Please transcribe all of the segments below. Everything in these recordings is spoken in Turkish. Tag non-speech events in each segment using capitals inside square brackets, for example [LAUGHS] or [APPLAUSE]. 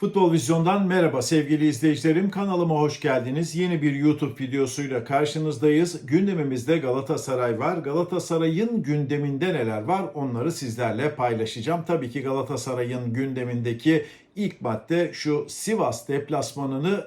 Futbol Vizyon'dan merhaba sevgili izleyicilerim. Kanalıma hoş geldiniz. Yeni bir YouTube videosuyla karşınızdayız. Gündemimizde Galatasaray var. Galatasaray'ın gündeminde neler var onları sizlerle paylaşacağım. Tabii ki Galatasaray'ın gündemindeki ilk madde şu Sivas deplasmanını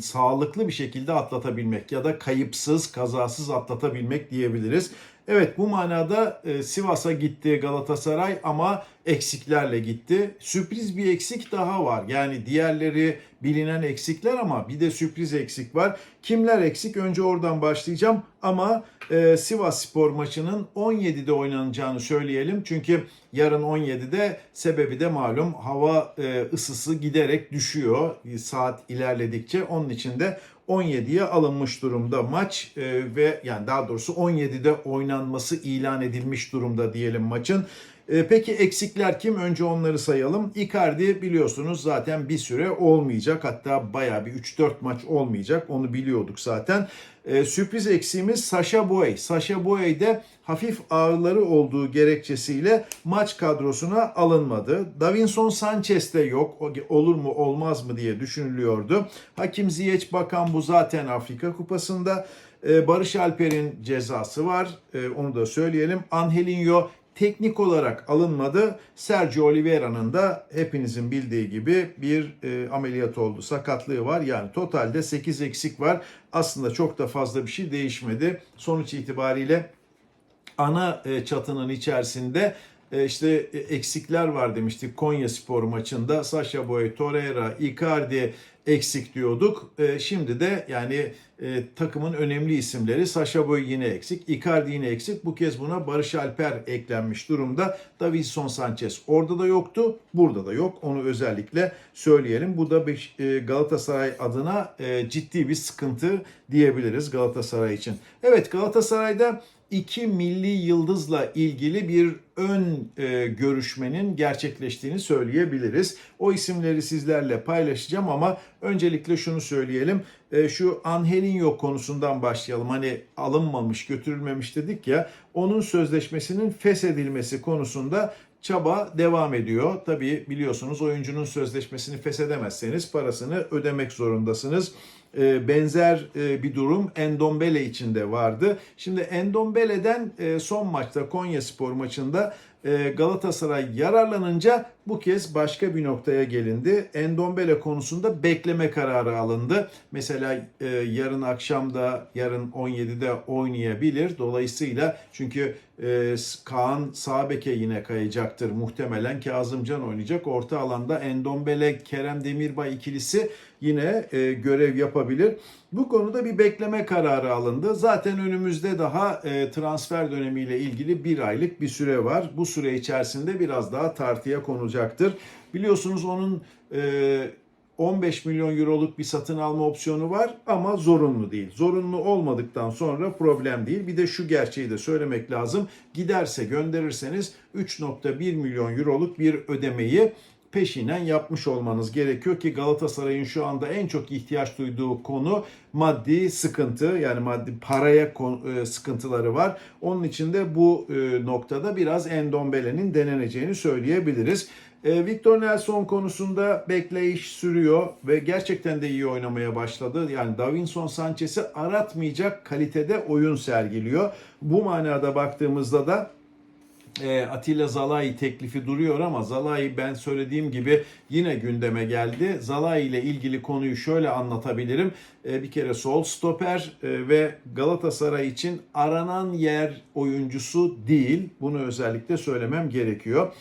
sağlıklı bir şekilde atlatabilmek ya da kayıpsız, kazasız atlatabilmek diyebiliriz. Evet bu manada e, Sivas'a gitti Galatasaray ama eksiklerle gitti. Sürpriz bir eksik daha var. Yani diğerleri bilinen eksikler ama bir de sürpriz eksik var. Kimler eksik? Önce oradan başlayacağım ama e, Sivas Spor maçının 17'de oynanacağını söyleyelim. Çünkü yarın 17'de sebebi de malum hava e, ısısı giderek düşüyor saat ilerledikçe. Onun için de 17'ye alınmış durumda maç e, ve yani daha doğrusu 17'de oynanması ilan edilmiş durumda diyelim maçın. E, peki eksikler kim? Önce onları sayalım. Icardi biliyorsunuz zaten bir süre olmayacak. Hatta bayağı bir 3-4 maç olmayacak. Onu biliyorduk zaten. E, sürpriz eksiğimiz Sasha Boy. Sasha Boy de hafif ağrıları olduğu gerekçesiyle maç kadrosuna alınmadı. Davinson Sanchez de yok. Olur mu olmaz mı diye düşünülüyordu. Hakim Ziyech Bakan bu zaten Afrika Kupası'nda. E, Barış Alper'in cezası var. E, Onu da söyleyelim. Angelinho teknik olarak alınmadı. Sergio Oliveira'nın da hepinizin bildiği gibi bir e, ameliyat oldu. Sakatlığı var. Yani totalde 8 eksik var. Aslında çok da fazla bir şey değişmedi. Sonuç itibariyle ana e, çatının içerisinde işte e, eksikler var demiştik Konya Spor maçında. Sasha Boy, Torreira, Icardi eksik diyorduk. E, Şimdi de yani e, takımın önemli isimleri Sasha Boy yine eksik, Icardi yine eksik. Bu kez buna Barış Alper eklenmiş durumda. Davinson Sanchez orada da yoktu, burada da yok. Onu özellikle söyleyelim. Bu da e, Galatasaray adına e, ciddi bir sıkıntı diyebiliriz Galatasaray için. Evet Galatasaray'da iki milli yıldızla ilgili bir ön e, görüşmenin gerçekleştiğini söyleyebiliriz. O isimleri sizlerle paylaşacağım ama öncelikle şunu söyleyelim. E, şu Angelinho konusundan başlayalım. Hani alınmamış, götürülmemiş dedik ya. Onun sözleşmesinin feshedilmesi konusunda çaba devam ediyor. Tabii biliyorsunuz oyuncunun sözleşmesini feshedemezseniz parasını ödemek zorundasınız. E, benzer e, bir durum Endombele için de vardı. Şimdi Endombele'den e, son maçta Konya Spor maçında Galatasaray yararlanınca bu kez başka bir noktaya gelindi. Endombele konusunda bekleme kararı alındı. Mesela e, yarın akşam da yarın 17'de oynayabilir. Dolayısıyla çünkü e, Kaan Sabek'e yine kayacaktır. Muhtemelen Kazımcan oynayacak. Orta alanda Endombele, Kerem Demirbay ikilisi yine e, görev yapabilir. Bu konuda bir bekleme kararı alındı. Zaten önümüzde daha transfer dönemiyle ilgili bir aylık bir süre var. Bu süre içerisinde biraz daha tartıya konacaktır. Biliyorsunuz onun e, 15 milyon euroluk bir satın alma opsiyonu var ama zorunlu değil. Zorunlu olmadıktan sonra problem değil. Bir de şu gerçeği de söylemek lazım. Giderse gönderirseniz 3.1 milyon euroluk bir ödemeyi peşinen yapmış olmanız gerekiyor ki Galatasaray'ın şu anda en çok ihtiyaç duyduğu konu maddi sıkıntı yani maddi paraya e, sıkıntıları var. Onun için de bu e, noktada biraz Endombele'nin deneneceğini söyleyebiliriz. E, Victor Nelson konusunda bekleyiş sürüyor ve gerçekten de iyi oynamaya başladı. Yani Davinson Sanchez'i aratmayacak kalitede oyun sergiliyor. Bu manada baktığımızda da e, Atilla Zalai teklifi duruyor ama Zalai ben söylediğim gibi yine gündeme geldi. Zalai ile ilgili konuyu şöyle anlatabilirim. E, bir kere sol stoper e, ve Galatasaray için aranan yer oyuncusu değil. Bunu özellikle söylemem gerekiyor.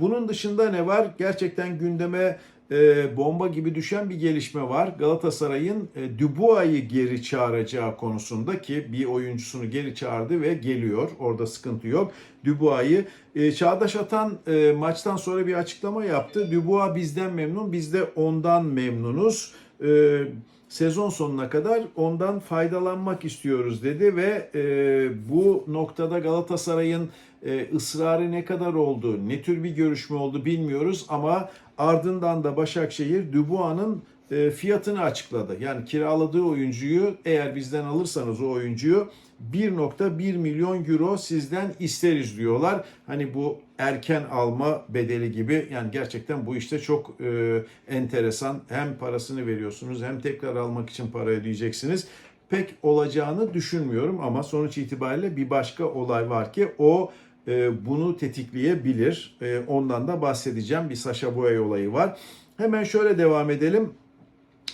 Bunun dışında ne var? Gerçekten gündeme e, bomba gibi düşen bir gelişme var. Galatasaray'ın e, Dubois'ı geri çağıracağı konusunda ki bir oyuncusunu geri çağırdı ve geliyor. Orada sıkıntı yok. Dubois'ı e, Çağdaş Atan e, maçtan sonra bir açıklama yaptı. Dubois bizden memnun, biz de ondan memnunuz. E, sezon sonuna kadar ondan faydalanmak istiyoruz dedi ve e, bu noktada Galatasaray'ın e, ısrarı ne kadar oldu, ne tür bir görüşme oldu bilmiyoruz ama ardından da Başakşehir Dubois'ın e, fiyatını açıkladı. Yani kiraladığı oyuncuyu eğer bizden alırsanız o oyuncuyu 1.1 milyon euro sizden isteriz diyorlar. Hani bu erken alma bedeli gibi yani gerçekten bu işte çok e, enteresan. Hem parasını veriyorsunuz hem tekrar almak için para ödeyeceksiniz. Pek olacağını düşünmüyorum ama sonuç itibariyle bir başka olay var ki o bunu tetikleyebilir. E, ondan da bahsedeceğim. Bir Sasha Boye olayı var. Hemen şöyle devam edelim.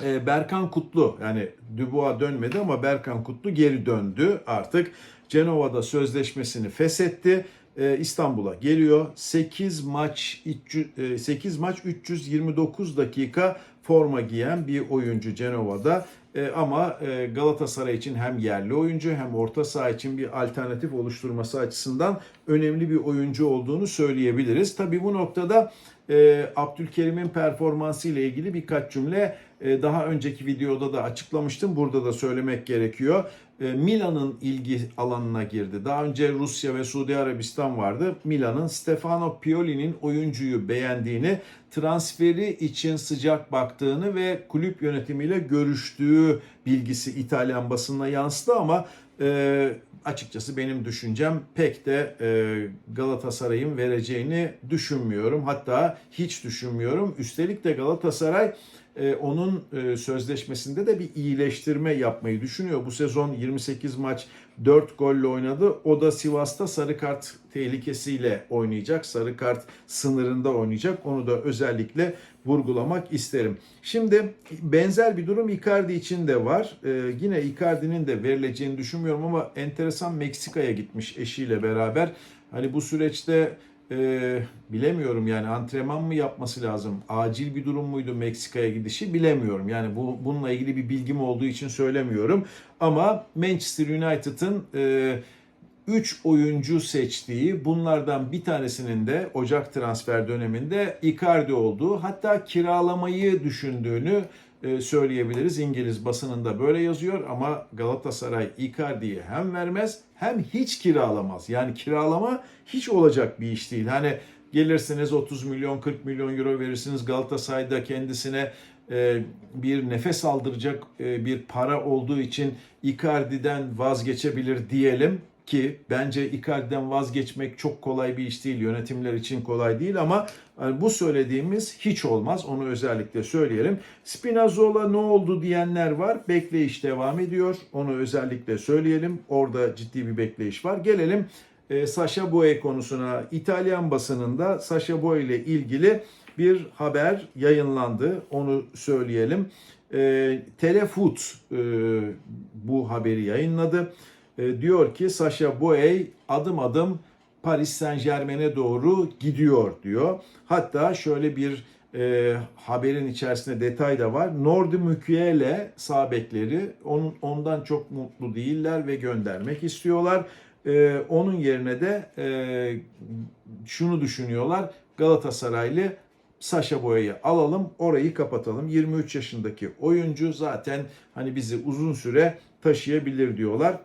E, Berkan Kutlu yani Dubois dönmedi ama Berkan Kutlu geri döndü artık. Cenova'da sözleşmesini feshetti. E, İstanbul'a geliyor. 8 maç 8 maç 329 dakika forma giyen bir oyuncu Cenova'da. E, ama e, Galatasaray için hem yerli oyuncu hem orta saha için bir alternatif oluşturması açısından önemli bir oyuncu olduğunu söyleyebiliriz. Tabii bu noktada e, Abdülkerim'in performansı ile ilgili birkaç cümle e, daha önceki videoda da açıklamıştım. Burada da söylemek gerekiyor. E, Milan'ın ilgi alanına girdi. Daha önce Rusya ve Suudi Arabistan vardı. Milan'ın Stefano Pioli'nin oyuncuyu beğendiğini, transferi için sıcak baktığını ve kulüp yönetimiyle görüştüğü bilgisi İtalyan basınına yansıdı ama e, açıkçası benim düşüncem pek de e, Galatasaray'ın vereceğini düşünmüyorum. Hatta hiç düşünmüyorum. Üstelik de Galatasaray e, onun e, sözleşmesinde de bir iyileştirme yapmayı düşünüyor. Bu sezon 28 maç 4 golle oynadı. O da Sivas'ta sarı kart tehlikesiyle oynayacak. Sarı kart sınırında oynayacak. Onu da özellikle vurgulamak isterim. Şimdi benzer bir durum Icardi için de var. Ee, yine Icardi'nin de verileceğini düşünmüyorum ama enteresan Meksika'ya gitmiş eşiyle beraber. Hani bu süreçte e, bilemiyorum yani antrenman mı yapması lazım? Acil bir durum muydu Meksika'ya gidişi bilemiyorum. Yani bu bununla ilgili bir bilgim olduğu için söylemiyorum. Ama Manchester United'ın e, 3 oyuncu seçtiği bunlardan bir tanesinin de Ocak transfer döneminde Icardi olduğu hatta kiralamayı düşündüğünü e, söyleyebiliriz. İngiliz basınında böyle yazıyor ama Galatasaray Icardi'yi hem vermez hem hiç kiralamaz. Yani kiralama hiç olacak bir iş değil. Hani gelirsiniz 30 milyon 40 milyon euro verirsiniz Galatasaray'da kendisine e, bir nefes aldıracak e, bir para olduğu için Icardi'den vazgeçebilir diyelim ki bence Icardi'den vazgeçmek çok kolay bir iş değil. Yönetimler için kolay değil ama bu söylediğimiz hiç olmaz. Onu özellikle söyleyelim. Spinazzola ne oldu diyenler var. Bekleyiş devam ediyor. Onu özellikle söyleyelim. Orada ciddi bir bekleyiş var. Gelelim e, Sasha Boye konusuna. İtalyan basınında Sasha Boye ile ilgili bir haber yayınlandı. Onu söyleyelim. E, Telefoot e, bu haberi yayınladı. E, diyor ki Sasha Boye adım adım Paris Saint Germain'e doğru gidiyor diyor. Hatta şöyle bir e, haberin içerisinde detay da var. Nordi Mukiele sağ onun, ondan çok mutlu değiller ve göndermek istiyorlar. E, onun yerine de e, şunu düşünüyorlar. Galatasaraylı Sasha Boya'yı alalım, orayı kapatalım. 23 yaşındaki oyuncu zaten hani bizi uzun süre taşıyabilir diyorlar.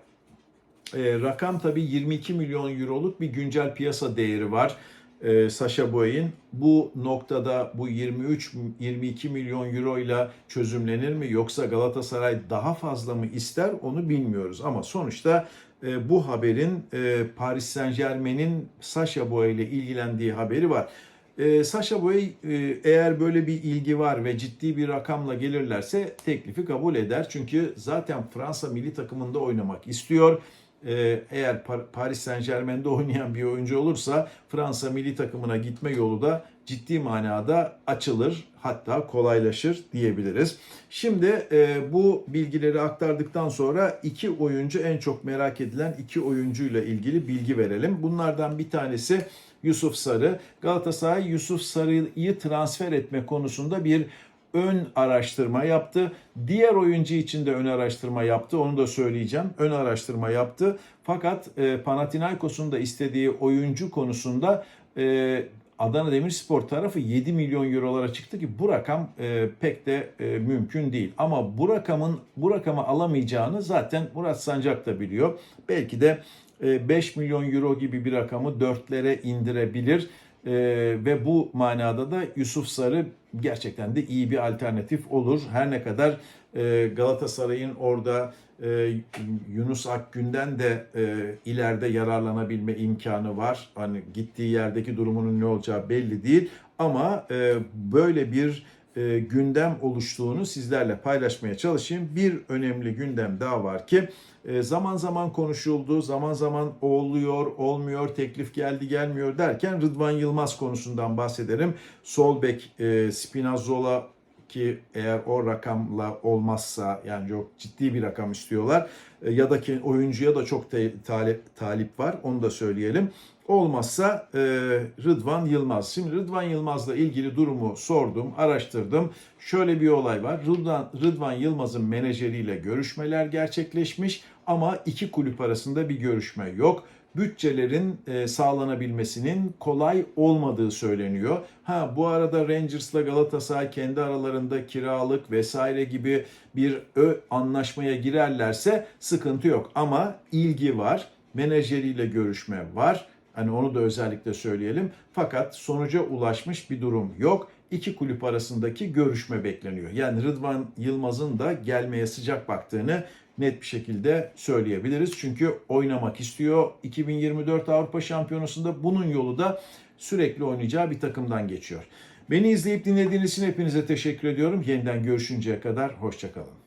E, rakam tabii 22 milyon euroluk bir güncel piyasa değeri var. E, Sasha Boy'in bu noktada bu 23-22 milyon euro ile çözümlenir mi yoksa Galatasaray daha fazla mı ister onu bilmiyoruz. Ama sonuçta e, bu haberin e, Paris Saint Germain'in Sasha Boy ile ilgilendiği haberi var. E, Sasha Boy e, eğer böyle bir ilgi var ve ciddi bir rakamla gelirlerse teklifi kabul eder. Çünkü zaten Fransa milli takımında oynamak istiyor. Ee, eğer Paris Saint Germain'de [LAUGHS] oynayan bir oyuncu olursa Fransa milli takımına gitme yolu da ciddi manada açılır hatta kolaylaşır diyebiliriz. Şimdi e, bu bilgileri aktardıktan sonra iki oyuncu en çok merak edilen iki oyuncuyla ilgili bilgi verelim. Bunlardan bir tanesi Yusuf Sarı. Galatasaray Yusuf Sarı'yı transfer etme konusunda bir ön araştırma yaptı. Diğer oyuncu için de ön araştırma yaptı. Onu da söyleyeceğim. Ön araştırma yaptı. Fakat e, Panathinaikos'un da istediği oyuncu konusunda e, Adana Demirspor tarafı 7 milyon eurolara çıktı ki bu rakam e, pek de e, mümkün değil. Ama bu rakamın bu rakamı alamayacağını zaten Murat Sancak da biliyor. Belki de e, 5 milyon euro gibi bir rakamı dörtlere indirebilir. Ee, ve bu manada da Yusuf Sarı gerçekten de iyi bir alternatif olur. Her ne kadar e, Galatasaray'ın orada e, Yunus Akgün'den de e, ileride yararlanabilme imkanı var. Hani gittiği yerdeki durumunun ne olacağı belli değil. Ama e, böyle bir e, gündem oluştuğunu sizlerle paylaşmaya çalışayım. Bir önemli gündem daha var ki e, zaman zaman konuşuldu, zaman zaman oluyor, olmuyor, teklif geldi, gelmiyor derken Rıdvan Yılmaz konusundan bahsederim. Sol bek e, Spinazzola ki eğer o rakamla olmazsa yani çok ciddi bir rakam istiyorlar e, ya da ki oyuncuya da çok te- talip, talip var onu da söyleyelim. Olmazsa e, Rıdvan Yılmaz. Şimdi Rıdvan Yılmaz'la ilgili durumu sordum, araştırdım. Şöyle bir olay var. Rıdvan, Rıdvan Yılmaz'ın menajeriyle görüşmeler gerçekleşmiş ama iki kulüp arasında bir görüşme yok bütçelerin e, sağlanabilmesinin kolay olmadığı söyleniyor. Ha bu arada Rangers'la Galatasaray kendi aralarında kiralık vesaire gibi bir ö anlaşmaya girerlerse sıkıntı yok ama ilgi var. Menajeriyle görüşme var. Hani onu da özellikle söyleyelim. Fakat sonuca ulaşmış bir durum yok. İki kulüp arasındaki görüşme bekleniyor. Yani Rıdvan Yılmaz'ın da gelmeye sıcak baktığını net bir şekilde söyleyebiliriz. Çünkü oynamak istiyor. 2024 Avrupa Şampiyonası'nda bunun yolu da sürekli oynayacağı bir takımdan geçiyor. Beni izleyip dinlediğiniz için hepinize teşekkür ediyorum. Yeniden görüşünceye kadar hoşçakalın.